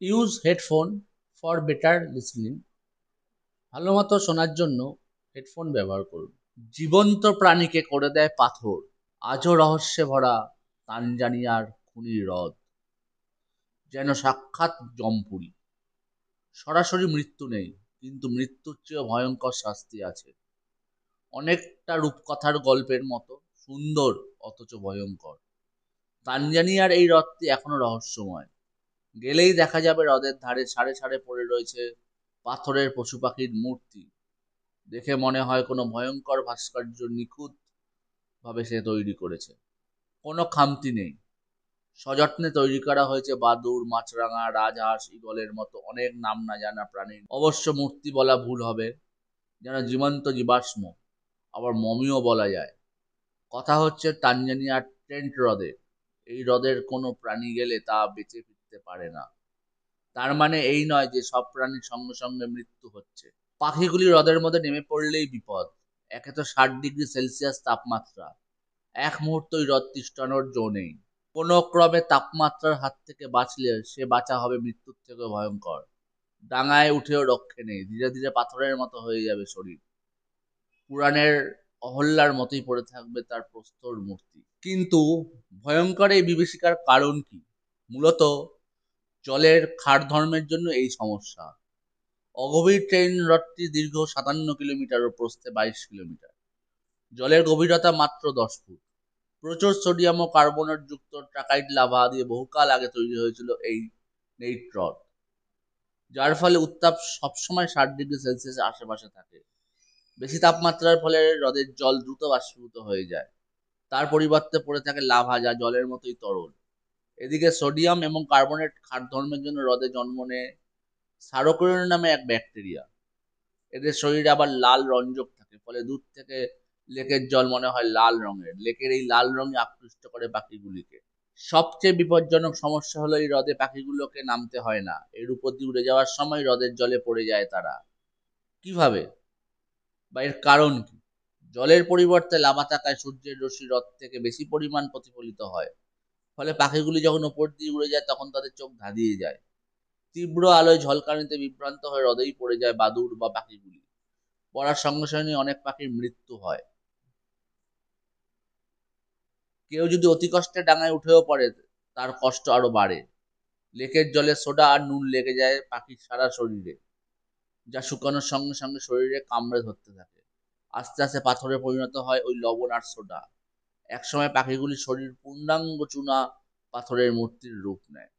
Use headphone for better listening ভালো মতো শোনার জন্য হেডফোন ব্যবহার করুন। জীবন্ত প্রাণীকে করে দেয় পাথর। আজও রহস্যে ভরা তানজানিয়ার খুনি হ্রদ। যেন সাক্ষাৎ জমপুরি। সরাসরি মৃত্যু নেই, কিন্তু মৃত্যুর চেয়েও ভয়ঙ্কর শাস্তি আছে। অনেকটা রূপকথার গল্পের মতো সুন্দর, অথচ ভয়ঙ্কর। তানজানিয়ার এই হ্রদটি এখনও রহস্যময়। গেলেই দেখা যাবে হ্রদের ধারে সাড়ে সাড়ে পড়ে রয়েছে পাথরের পশু পাখির মূর্তি। দেখে মনে হয় কোনো ভয়ঙ্কর ভাস্কর্য নিখুঁত ভাবে সে তৈরি করেছে। কোনো খামতি নেই। সযত্নে তৈরি করা হয়েছে বাদুর মাছরাঙা, রাজহাঁস ইগলের মতো অনেক নাম না জানা প্রাণীর অবশ্য মূর্তি বলা ভুল হবে, যেন জীবন্ত জীবাশ্ম, আবার মমিও বলা যায়। কথা হচ্ছে তানজানিয়ার ট্রেন্ট হ্রদে। এই হ্রদের কোনো প্রাণী গেলে তা বেঁচে ফিরতে পারে না। তার মানে এই নয় যে সব প্রাণীর সঙ্গে সঙ্গে মৃত্যু হচ্ছে। পাখিগুলি হ্রদের মধ্যে নেমে পড়লেই বিপদ। একে তো ষাট ডিগ্রি সেলসিয়াস তাপমাত্রা। এক মুহূর্ত ওই হ্রদ তিষ্টানোর জো নেই। কোনো ক্রমে তাপমাত্রার হাত থেকে বাঁচলে সে বাঁচা হবে মৃত্যুর থেকে ভয়ঙ্কর। ডাঙায় উঠেও রক্ষে নেই। ধীরে ধীরে পাথরের মতো হয়ে যাবে শরীর। পুরাণের অহল্যার মতোই পড়ে থাকবে তার প্রস্তর মূর্তি। কিন্তু ভয়ঙ্কর এই বিভীষিকার কারণ কি? মূলত জলের খার ধর্মের জন্য এই সমস্যা। অগভীর ট্রেন রথটি দীর্ঘ সাতান্ন কিলোমিটার ও প্রস্থে বাইশ কিলোমিটার। জলের গভীরতা মাত্র দশ ফুট। প্রচুর সোডিয়াম ও কার্বনেট যুক্ত ট্রাকাইট লাভা দিয়ে বহুকাল আগে তৈরি হয়েছিল এই নেইট হ্রদ যার ফলে উত্তাপ সবসময় ষাট ডিগ্রি সেলসিয়াসের আশেপাশে থাকে। বেশি তাপমাত্রার ফলে হ্রদের জল দ্রুত বাষ্পীভূত হয়ে যায়। তার পরিবর্তে পড়ে থাকে লাভা, যা জলের মতোই তরল। এদিকে সোডিয়াম এবং কার্বনেট খাদ্য ধর্মের জন্য হ্রদে জন্ম নেয় সারোকোরিন নামে এক ব্যাকটেরিয়া। এদের শরীরে আবার লাল রঞ্জক থাকে, ফলে দূর থেকে লেকের জল মনে হয় লাল রঙের। লেকের এই লাল রঙে আকৃষ্ট করে পাখিগুলিকে। সবচেয়ে বিপজ্জনক সমস্যা হলো এই হ্রদে পাখিগুলোকে নামতে হয় না। এর উপর দিয়ে উড়ে যাওয়ার সময় হ্রদের জলে পড়ে যায় তারা। কীভাবে? বা এর কারণ কি? জলের পরিবর্তে লাভা থাকায় সূর্যের রশ্মি হ্রদ থেকে বেশি পরিমাণ প্রতিফলিত হয়। ফলে পাখিগুলি যখন উপর দিয়ে উড়ে যায়, তখন তাদের চোখ ধাঁধিয়ে যায়। তীব্র আলোয় ঝলকানিতে বিভ্রান্ত হয়ে হ্রদেই পড়ে যায় বাদুর বা পাখিগুলি। পড়ার সঙ্গে সঙ্গে অনেক পাখির মৃত্যু হয়। কেউ যদি অতি কষ্টে ডাঙায় উঠেও পড়ে, তার কষ্ট আরও বাড়ে। লেকের জলে সোডা আর নুন লেগে যায় পাখির সারা শরীরে, যা শুকানোর সঙ্গে সঙ্গে শরীরে কামড়ে ধরতে থাকে। আস্তে আস্তে পাথরে পরিণত হয় ওই লবণ আর সোডা। একসময় পাখিগুলি শরীর পূর্ণাঙ্গ চুনা পাথরের মূর্তির রূপ নেয়।